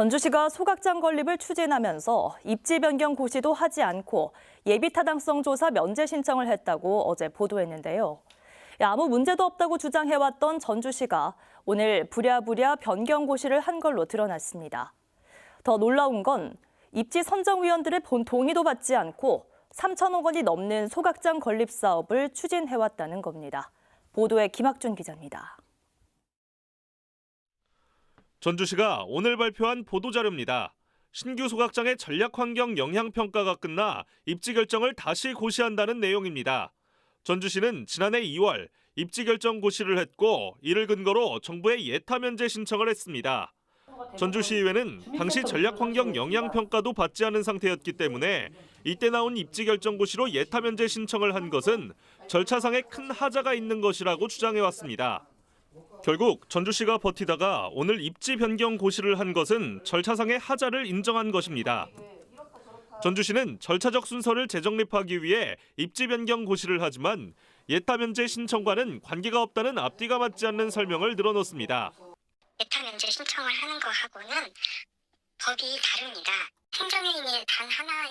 전주시가 소각장 건립을 추진하면서 입지 변경 고시도 하지 않고 예비 타당성 조사 면제 신청을 했다고 어제 보도했는데요. 아무 문제도 없다고 주장해왔던 전주시가 오늘 부랴부랴 변경 고시를 한 걸로 드러났습니다. 더 놀라운 건 입지 선정위원들의 본 동의도 받지 않고 3천억 원이 넘는 소각장 건립 사업을 추진해왔다는 겁니다. 보도에 김학준 기자입니다. 전주시가 오늘 발표한 보도자료입니다. 신규 소각장의 전략환경 영향평가가 끝나 입지 결정을 다시 고시한다는 내용입니다. 전주시는 지난해 2월 입지 결정 고시를 했고 이를 근거로 정부에 예타 면제 신청을 했습니다. 전주시의회는 당시 전략환경 영향평가도 받지 않은 상태였기 때문에 이때 나온 입지 결정 고시로 예타 면제 신청을 한 것은 절차상에 큰 하자가 있는 것이라고 주장해왔습니다. 결국 전주시가 버티다가 오늘 입지 변경 고시를 한 것은 절차상의 하자를 인정한 것입니다. 전주시는 절차적 순서를 재정립하기 위해 입지 변경 고시를 하지만 예타 면제 신청과는 관계가 없다는 앞뒤가 맞지 않는 설명을 늘어놓습니다. 예타 면제 신청을 하는 거하고는 법이 다릅니다. 행정행위 단 하나에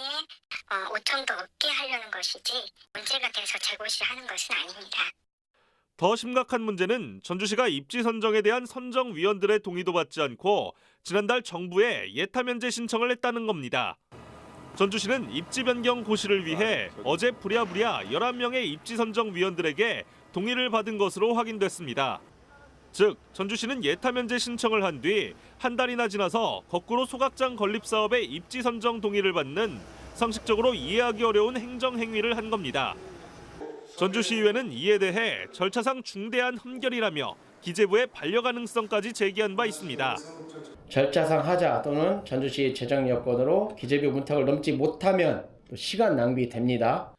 어, 오점도 없게 하려는 것이지 문제가 돼서 재고시하는 것은 아닙니다. 더 심각한 문제는 전주시가 입지 선정에 대한 선정위원들의 동의도 받지 않고 지난달 정부에 예타 면제 신청을 했다는 겁니다. 전주시는 입지 변경 고시를 위해 어제 부랴부랴 11명의 입지 선정 위원들에게 동의를 받은 것으로 확인됐습니다. 즉 전주시는 예타 면제 신청을 한 뒤 한 달이나 지나서 거꾸로 소각장 건립 사업의 입지 선정 동의를 받는 상식적으로 이해하기 어려운 행정 행위를 한 겁니다. 전주시의회는 이에 대해 절차상 중대한 흠결이라며 기재부에 반려 가능성까지 제기한 바 있습니다. 절차상 하자 또는 전주시 재정 여건으로 기재부 문턱을 넘지 못하면 또 시간 낭비됩니다.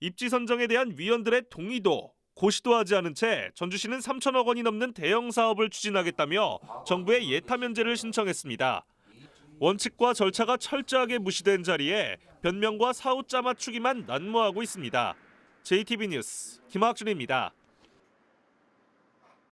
입지 선정에 대한 위원들의 동의도 고시도 하지 않은 채 전주시는 3천억 원이 넘는 대형 사업을 추진하겠다며 정부에 예타 면제를 신청했습니다. 원칙과 절차가 철저하게 무시된 자리에 변명과 사후자 맞추기만 난무하고 있습니다. JTB 뉴스 김학준입니다.